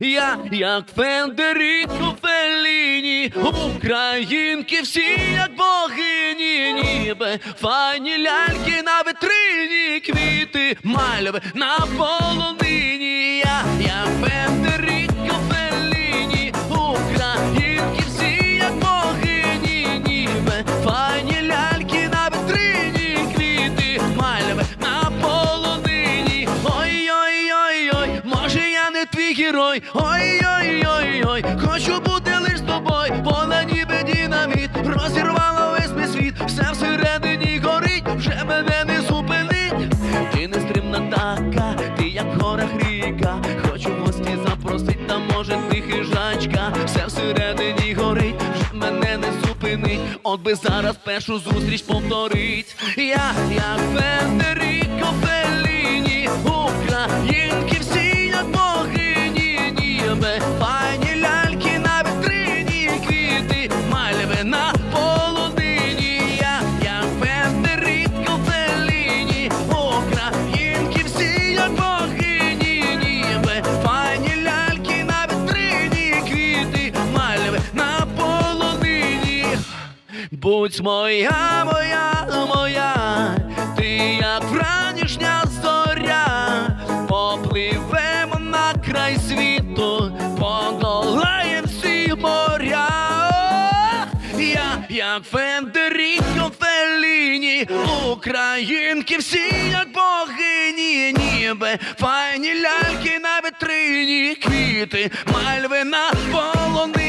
Я, як Фендеріко Феліні, українки всі, як богині, ніби фані ляльки на витрині, квіти, мальви на полонині. Може я не твій герой. Ой-ой-ой-ой, хочу бути лиш з тобою. Вона ніби динаміт, розірвала весь мій світ, все всередині горить, вже мене не зупинить. Ти нестримна така, ти як в горах ріка. Хочу в гості запросить, та може ти хижачка. Все всередині горить, вже мене не зупинить. От би зараз першу зустріч повторить. Я, як Федеріко Будь моя, моя, моя, ти як вранішня зоря, попливемо на край світу, подолаєм всі моря. Я, як Фендеріко Фелліні, українки всі, як богині, ніби файні ляльки на витрині, квіти, мальви на полонині.